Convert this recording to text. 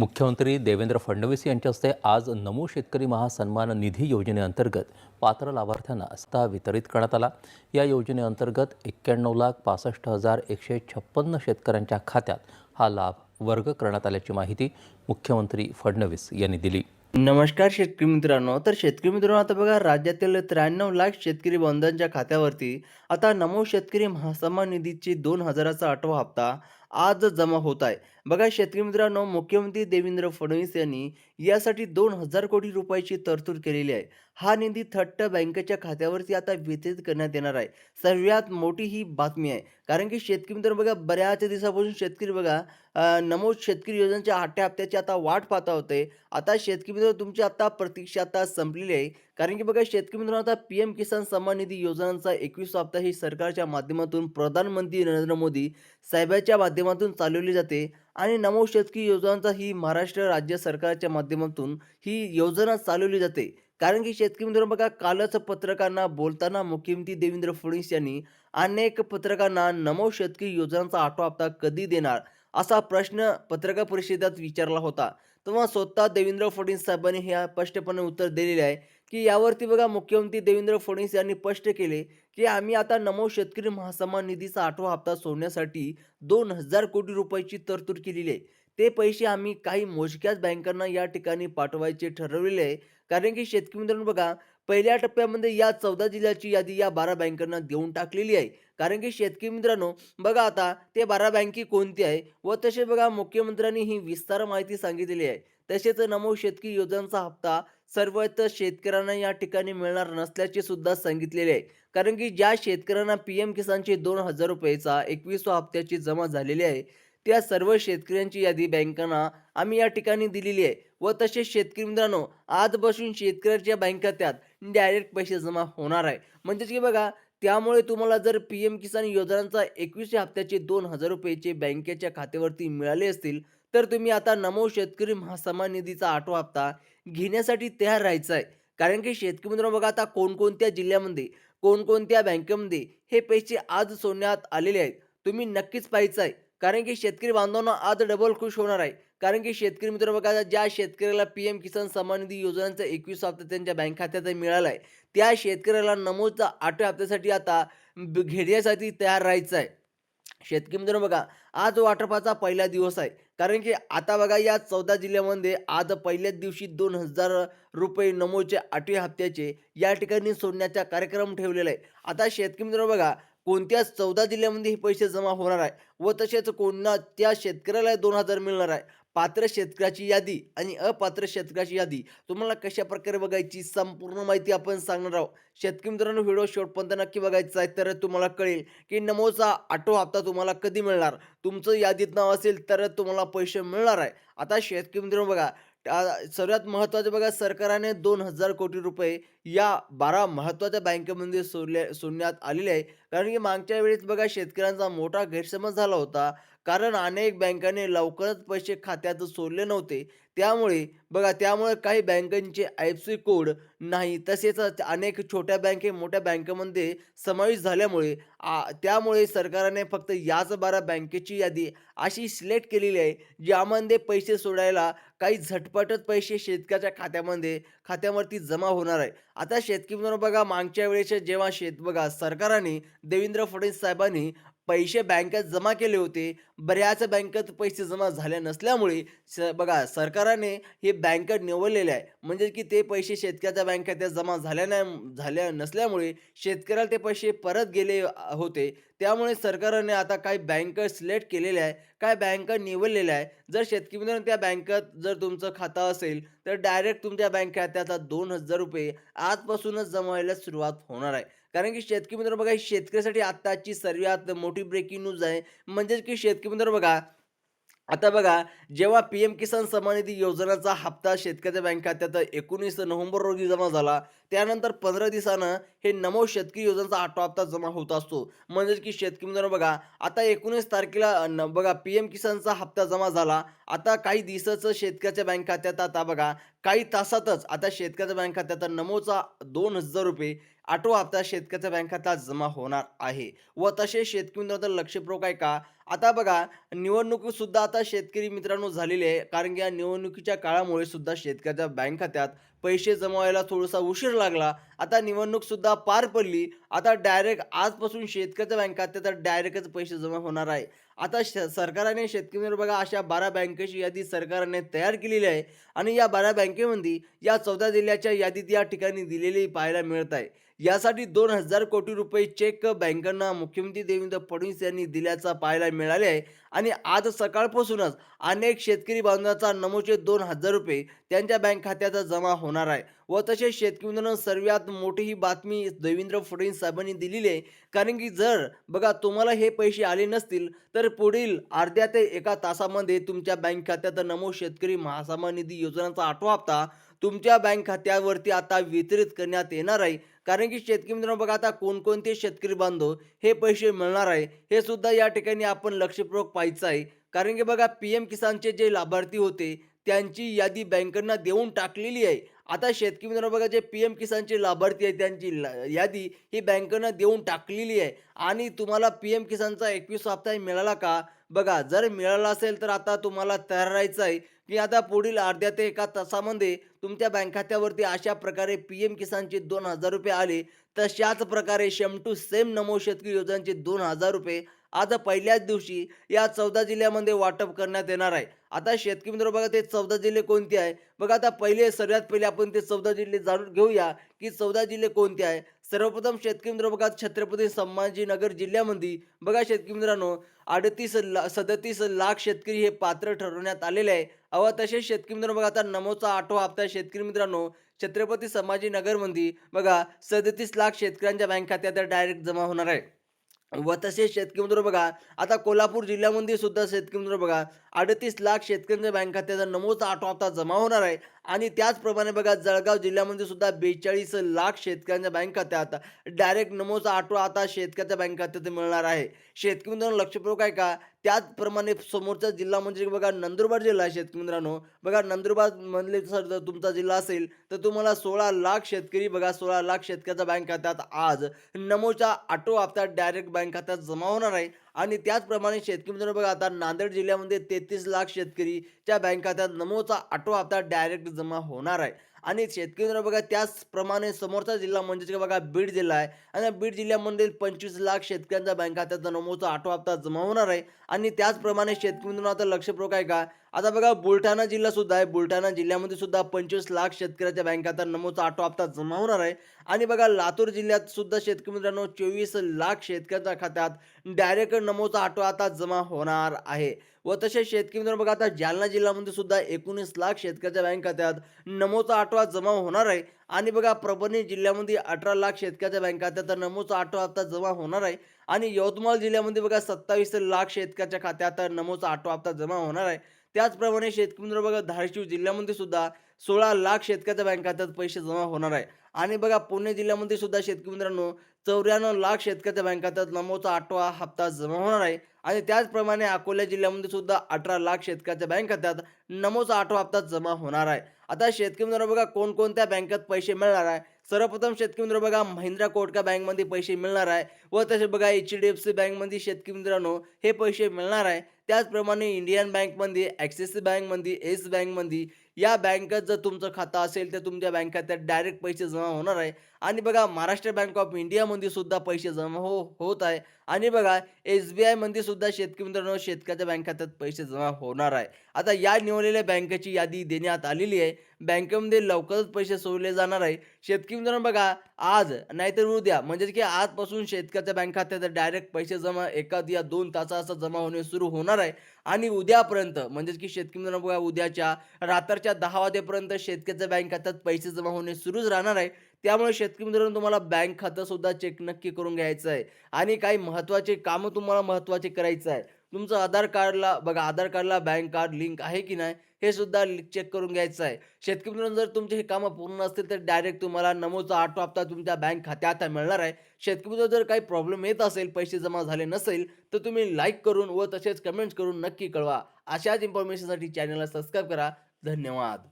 मुख्यमंत्री देवेंद्र फडणवीस यांच्या हस्ते आज नमो शेतकरी महासन्मान निधी योजनेअंतर्गत पात्र लाभार्थ्यांना स्था वितरित करण्यात आला. या योजनेअंतर्गत एक्क्याण्णव लाख पासष्ट हजार एकशे छप्पन्न शेतकऱ्यांच्या खात्यात हा लाभ वर्ग करण्यात आल्याची माहिती मुख्यमंत्री फडणवीस यांनी दिली. नमस्कार शेतकरी मित्रांनो. तर शेतकरी मित्रांनो आता बघा राज्यातील त्र्याण्णव लाख शेतकरी बांधवांच्या खात्यावरती आता नमो शेतकरी महासन्मान निधीची दोन हजाराचा आठवा हप्ता आज जमा होत आहे. बघा शेतकरी मित्रांनो मुख्यमंत्री देवेंद्र फडणवीस यांनी यासाठी दोन हजार कोटी रुपयाची तरतूद केलेली आहे. हा निधी थट्ट बँकेच्या खात्यावरती आता वितरित करण्यात येणार आहे. सर्वात मोठी ही बातमी आहे. कारण की शेतकरी मित्र बघा बऱ्याच दिवसापासून शेतकरी बघा नमोद शेतकरी योजनेच्या आठव्या हप्त्याची आता वाट पाहता होते. आता शेतकरी मित्र तुमची आता प्रतीक्षा आता संपलेली आहे. कारण की बघा शेतकरी मित्रांनो आता पी एम किसान सन्मान निधी योजनांचा एकवीस हप्ता ही सरकारच्या माध्यमातून प्रधानमंत्री नरेंद्र मोदी साहेबाच्या माध्यमातून चालवली जाते आणि नमो शेतकरी योजनांचा ही महाराष्ट्र राज्य सरकारच्या माध्यमातून ही योजना चालवली जाते. कारण की शेतकरी मित्रांनो बघा कालच पत्रकारांना बोलताना मुख्यमंत्री देवेंद्र फडणवीस यांनी अनेक पत्रकारांना नमो शेतकरी योजनांचा आठवा हप्ता कधी देणार असा प्रश्न पत्रकार परिषदेत विचारला होता. तेव्हा स्वतः देवेंद्र फडणवीस साहेबांनी हे स्पष्टपणे उत्तर दिलेले आहे. की यावरती बघा मुख्यमंत्री देवेंद्र फडणवीस यांनी स्पष्ट केले की आम्ही आता नमो शेतकरी महासन्मान निधीचा आठवा हप्ता सोडण्यासाठी दोन हजार कोटी रुपयाची तरतूद केलेली आहे. ते पैसे आम्ही काही मोजक्याच बँकांना या ठिकाणी पाठवायचे ठरवलेले आहे. कारण की शेतकरी मित्रांनो बघा पहिल्या टप्प्यामध्ये या चौदा जिल्ह्याची यादी या बारा बँकांना देऊन टाकलेली आहे. कारण की शेतकरी मित्रांनो बघा आता ते बारा बँकी कोणती आहे व तसे बघा मुख्यमंत्र्यांनी ही विस्तार माहिती सांगितलेली आहे. तसेच नमो शेतकरी योजनांचा हप्ता सर्वत्र शेतकऱ्यांना या ठिकाणी मिळणार नसल्याचे सुद्धा सांगितलेले आहे. कारण की ज्या शेतकऱ्यांना पी एम किसानचे दोन हजार रुपयेचा एकवीसवा हप्त्याची जमा झालेली आहे त्या सर्व शेतकऱ्यांची यादी बँकांना आम्ही या ठिकाणी दिलेली आहे. व तसेच शेतकरी मित्रांनो आज बसून शेतकऱ्याच्या बँक खात्यात डायरेक्ट पैसे जमा होणार आहे. म्हणजेच की बघा त्यामुळे तुम्हाला जर पी एम किसान योजनांचा एकवीसशे हप्त्याचे दोन हजार रुपयेचे बँकेच्या खात्यावरती मिळाले असतील तर तुम्ही आता नमो शेतकरी महासमान निधीचा आठवा हप्ता घेण्यासाठी तयार राहायचं आहे. कारण की शेतकरी मित्रांनो बघा आता कोणकोणत्या जिल्ह्यामध्ये कोणकोणत्या बँकेमध्ये हे पैसे आज सोडण्यात आलेले आहेत तुम्ही नक्कीच पाहायचं आहे. कारण की शेतकरी बांधवांना आज डबल खुश होणार आहे. कारण की शेतकरी मित्र बघा आता ज्या शेतकऱ्याला पी एम किसान सन्मान निधी योजनांचा एकवीस हप्ता त्यांच्या बँक खात्यात मिळाला आहे त्या शेतकऱ्याला नमोदचा आठव्या हप्त्यासाठी आता घेण्यासाठी तयार राहायचं आहे. शेतकरी मित्रांनो बघा आज वाटपाचा पहिला दिवस आहे. कारण की आता बघा या चौदा जिल्ह्यामध्ये आज पहिल्याच दिवशी दोन हजार रुपये नमोचे आठवे हप्त्याचे या ठिकाणी सोडण्याचा कार्यक्रम ठेवलेला आहे. आता शेतकरी मित्र बघा कोणत्या चौदा जिल्ह्यामध्ये हे पैसे जमा होणार आहे व तसेच कोणा त्या शेतकऱ्याला दोन हजार मिळणार आहे. पात्र शेतकऱ्याची यादी आणि अपात्र शेतकऱ्याची यादी. तुम्हाला कशा प्रकारे बघायची संपूर्ण माहिती आपण सांगणार आहोत. शेतकरी मित्रांनो व्हिडिओ शेवटपर्यंत नक्की बघायचा आहे तर तुम्हाला कळेल की नमोचा आठवा हप्ता तुम्हाला कधी मिळणार? तुमचं यादीत नाव असेल तर तुम्हाला पैसे मिळणार आहे. आता शेतकरी मित्रांनो बघा सर्वात महत्त्वाचं बघा सरकारने दोन हजार कोटी रुपये या बारा महत्त्वाच्या बँकेमध्ये सोडले सोडण्यात आलेले आहे कारण की मागच्या वेळेस बघा शेतकऱ्यांचा मोठा गैरसमज झाला होता. कारण अनेक बँकांनी लवकरच पैसे खात्यात सोडले नव्हते. त्यामुळे बघा त्यामुळे काही बँकांचे आय एफ सी कोड नाही. तसेच अनेक छोट्या बँके मोठ्या बँकेमध्ये समावेश झाल्यामुळे आ, त्यामुळे सरकारने फक्त याच बारा बँकेची यादी अशी सिलेक्ट केलेली आहे ज्यामध्ये पैसे सोडायला काही झटपटच पैसे शेतकऱ्याच्या खात्यामध्ये खात्यावरती जमा होणार आहे. आता शेतकरी मित्रांनो बघा मागच्या वेळेस जेव्हा शेत बघा सरकारने देवेंद्र फडणवीस साहेबांनी पैसे बँकेत जमा केले होते. बऱ्याच बँकेत पैसे जमा झाले नसल्यामुळे स बघा सरकारने हे बँक निवडलेले आहे. म्हणजे की ते पैसे शेतकऱ्याच्या बँकेत जमा झाल्या नाही झाल्या नसल्यामुळे शेतकऱ्याला ते पैसे परत गेले होते. त्यामुळे सरकारने आता काही बँक सिलेक्ट केलेले आहे काय बँक निवडलेल्या आहे. जर शेतकरी मित्रांनो त्या बँकेत जर तुमचं खातं असेल तर डायरेक्ट तुमच्या बँक खात्यात दोन हजार रुपये आजपासूनच जमा व्हायला सुरुवात होणार आहे. कारण की शेतकरी मित्र बघा ही शेतकऱ्यासाठी आत्ताची सर्वात मोठी ब्रेकिंग न्यूज आहे. म्हणजेच की शेतकरी मित्र बघा आता बघा जेव्हा पी एम किसान सन्मान निधी योजनेचा हप्ता शेतकऱ्याच्या बँक खात्यात एकोणीस नोव्हेंबर रोजी जमा झाला त्यानंतर पंधरा दिवसानं हे नमो शेतकरी योजनेचा आठवा हप्ता जमा होत असतो. म्हणजेच की शेतकरी मित्रांनो बघा आता एकोणीस तारखेला न- बघा पी एम किसानचा हप्ता जमा झाला. आता काही दिवसाचं शेतकऱ्याच्या बँक खात्यात आता बघा काही तासातच आता शेतकऱ्याच्या बँक खात्यात नमोचा दोन हजार रुपये आठवा हप्ता शेतकऱ्याच्या बँक खात्यात जमा होणार आहे. व तसे शेतकरी मित्रांनो लक्षपूर्वक आहे का? आता बघा निवडणुकीसुद्धा आता शेतकरी मित्रांनो झालेली आहे. कारण की या निवडणुकीच्या काळामुळे सुद्धा शेतकऱ्याच्या बँक खात्यात पैसे जमा व्हायला थोडासा उशीर लागला. आता निवडणूकसुद्धा पार पडली. आता डायरेक्ट आजपासून शेतकऱ्याच्या बँक त्याचा डायरेक्टच पैसे जमा होणार आहे. आता श सरकारने शेतकरी बघा अशा बारा बँकेची यादी सरकारने तयार केलेली आहे. आणि या बारा बँकेमध्ये या चौदा जिल्ह्याच्या यादीत या ठिकाणी दिलेली पाहायला मिळत आहे. यासाठी दोन हजार कोटी रुपये चेक बँकांना मुख्यमंत्री देवेंद्र फडणवीस यांनी दिल्याचा पाहायला मिळाले आहे. आणि आज सकाळपासूनच अनेक शेतकरी बांधवांचा नमोचे दोन हजार रुपये त्यांच्या बँक खात्यात जमा होणार आहे. व तसेच शेतकरी सर्वात मोठी ही बातमी देवेंद्र फडणवीस साहेबांनी दिलेली आहे. कारण की जर बघा तुम्हाला हे पैसे आले नसतील तर पुढील अर्ध्या ते एका तासामध्ये तुमच्या बँक खात्यात नमो शेतकरी महासमान निधी योजनेचा आठवा हप्ता तुमच्या बँक खात्यावरती आता वितरित करण्यात येणार आहे. कारण की शेतकरी मित्रांनो बघा आता कोणकोणते शेतकरी बांधव हे पैसे मिळणार आहे हे सुद्धा या ठिकाणी आपण लक्षपूर्वक पाहायचं आहे. कारण की बघा पी एम किसानचे जे लाभार्थी होते त्यांची यादी बँकांना देऊन टाकलेली आहे. आता शेतकरी मित्रांनो बघा जे पी एम किसानचे लाभार्थी आहे त्यांची ला- यादी ही बँकांना देऊन टाकलेली आहे. आणि तुम्हाला पी एम किसानचा एकवीस हप्ता मिळाला का? बघा जर मिळाला असेल तर आता तुम्हाला तयार राहायचं आहे की आता पुढील अर्ध्या ते एका तासामध्ये तुमच्या बँक खात्यावरती अशा प्रकारे पी एम किसानचे दोन हजार रुपये आले तशाच प्रकारे शेम टू सेम नमो शेतकरी योजनांचे दोन हजार रुपये आज पहिल्याच दिवशी या चौदा जिल्ह्यामध्ये वाटप करण्यात येणार आहे. आता शेतकरी मित्र बघा ते चौदा जिल्हे कोणते आहे? बघा आता पहिले सर्वात पहिले आपण ते चौदा जिल्हे जाणून घेऊया की चौदा जिल्हे कोणते आहे? सर्वप्रथम शेतकरी मित्र बघा छत्रपती संभाजीनगर जिल्ह्यामध्ये बघा शेतकरी मित्रांनो अडतीस ला सदतीस लाख शेतकरी हे पात्र ठरवण्यात आलेले आहे. अवा तसेच शेतकरी मित्रांनो बघा आता नमोचा आठवा हप्ता शेतकरी मित्रांनो छत्रपती संभाजीनगरमध्ये बघा सदतीस लाख शेतकऱ्यांच्या बँक खात्यात डायरेक्ट जमा होणार आहे. व तसेच शेतकरी मित्र बघा आता कोल्हापूर जिल्ह्यामध्ये सुद्धा शेतकरी मित्र बघा अडतीस लाख शेतकऱ्यांच्या बँक खात्याचा नमोचा आठवा हप्ता जमा होणार आहे. आणि त्याचप्रमाणे बघा जळगाव जिल्ह्यामध्ये सुद्धा बेचाळीस लाख शेतकऱ्यांच्या बँक खात्यात. डायरेक्ट नमोचा आठवा आता शेतकऱ्याच्या बँक खात्यात मिळणार आहे. शेतकरी मित्रांनो लक्षपूर्वक आहे का? त्याचप्रमाणे समोरचा जिल्हा म्हणजे बघा नंदुरबार जिल्हा आहे शेतकरी मित्रांनो. बघा नंदुरबार म्हणले सर जर तुमचा जिल्हा असेल तर तुम्हाला सोळा लाख शेतकरी बघा सोळा लाख शेतकऱ्याच्या बँक खात्यात आज. नमोच्या आठवा हप्ता डायरेक्ट बँक खात्यात जमा होणार आहे. आणि त्याचप्रमाणे शेतकरी मित्रांनो बघा आता नांदेड जिल्ह्यामध्ये तेहतीस लाख शेतकरीच्या बँक खात्यात नमोचा आठवा हप्ता डायरेक्ट जमा होणार आहे. आणि शेतकरी मित्रांनो बघा त्याचप्रमाणे समोरचा जिल्हा म्हणजेच बघा बीड जिल्हा आहे. आणि बीड जिल्ह्यामध्ये पंचवीस लाख शेतकऱ्यांच्या बँक खात्यात नमोचा आठवा हप्ता जमा होणार आहे. आणि त्याचप्रमाणे शेतकरी मित्रांनो आता लक्षपूर्वक आहे का आता बघा बुलढाणा जिल्हा सुद्धा आहे. बुलढाणा जिल्ह्यामध्ये सुद्धा पंचवीस लाख शेतकऱ्याच्या बँक खात्यात नमोचा आठवा हप्ता जमा होणार आहे. आणि बघा लातूर जिल्ह्यात सुद्धा शेतकरी मित्रांनो चोवीस लाख शेतकऱ्यांच्या खात्यात डायरेक्ट नमोचा आटो आता जमा होणार आहे. व तसेच शेतकरी मित्रांनो बघा आता जालना जिल्ह्यामध्ये सुद्धा एकोणीस लाख शेतकऱ्याच्या बँक खात्यात नमोचा आठवा जमा होणार आहे. आणि बघा परभणी जिल्ह्यामध्ये अठरा लाख शेतकऱ्याच्या बँक खात्यात नमोचा आठवा हप्ता जमा होणार आहे. आणि यवतमाळ जिल्ह्यामध्ये बघा सत्तावीस लाख शेतकऱ्याच्या खात्यात नमोचा आठवा हप्ता जमा होणार आहे. त्याचप्रमाणे शेतकरी मित्र बघा धाराशिव जिल्ह्यामध्ये सुद्धा सोळा लाख शेतकऱ्याच्या बँक खात्यात पैसे जमा होणार आहे. आणि बघा पुणे जिल्ह्यामध्ये सुद्धा शेतकरी मित्रांनो चौऱ्याण्णव लाख शेतकऱ्याच्या बँक खात्यात नमोचा आठवा हप्ता जमा होणार आहे. आणि त्याचप्रमाणे अकोला जिल्ह्यामध्ये सुद्धा अठरा लाख शेतकऱ्याच्या बँक खात्यात नमोचा आठवा हप्ता जमा होणार आहे. आता शेतकरी मित्रांनो बघा कोणकोणत्या बँकेत पैसे मिळणार आहे? सर्वप्रथम शेतकरी मित्र बघा महिंद्रा कोटका बँकमध्ये पैसे मिळणार आहे व तसे बघा एच डी एफ सी बँकमध्ये शेतकरी मित्रांनो हे पैसे मिळणार आहे. त्याचप्रमाणे इंडियन बँकमध्ये ॲक्सिस बँकमध्ये येस बँकमध्ये या बँकेत जर तुमचं खातं असेल तर तुमच्या बँक खात्यात डायरेक्ट पैसे जमा होणार आहे. आणि बघा महाराष्ट्र बँक ऑफ इंडियामध्ये सुद्धा पैसे जमा हो होत आहे. आणि बघा एस बी आयमध्ये सुद्धा शेतकरी मित्रांनो शेतकऱ्याच्या बँक खात्यात पैसे जमा होणार आहे. आता या निवडलेल्या बँकेची यादी देण्यात आलेली आहे. बँकेमध्ये लवकरच पैसे सोडले जाणार आहे. शेतकरी मित्रांनो बघा आज नाहीतर उद्या म्हणजेच की आजपासून शेतकऱ्याच्या बँक खात्यात डायरेक्ट पैसे जमा एखाद या दोन तासाचा जमा होणे सुरू होणार आहे. आणि उद्यापर्यंत म्हणजेच की शेतकरी मित्रांनो बघा उद्याच्या रात्रीच्या दहा वाजेपर्यंत शेतकऱ्याच्या बँक खात्यात पैसे जमा होणे सुरूच राहणार आहे. त्यामुळे शेतकरी मित्रांनो तुम्हाला बँक खातं सुद्धा चेक नक्की करून घ्यायचं आहे. आणि काही महत्त्वाचे कामं तुम्हाला महत्त्वाचे करायचं आहे. तुमचं आधार कार्डला बघा आधार कार्डला बँक कार्ड लिंक आहे की नाही हे सुद्धा चेक करून घ्यायचं आहे. शेतकरी मित्रांनो जर तुमचे हे कामं पूर्ण असतील तर डायरेक्ट तुम्हाला नमोचा आठवा हप्ता तुमच्या बँक खात्यात मिळणार आहे. शेतकरी मित्रांनो जर काही प्रॉब्लेम येत असेल पैसे जमा झाले नसेल तर तुम्ही लाईक करून व तसेच कमेंट्स करून नक्की कळवा. अशाच इन्फॉर्मेशनसाठी चॅनलला सबस्क्राईब करा. धन्यवाद.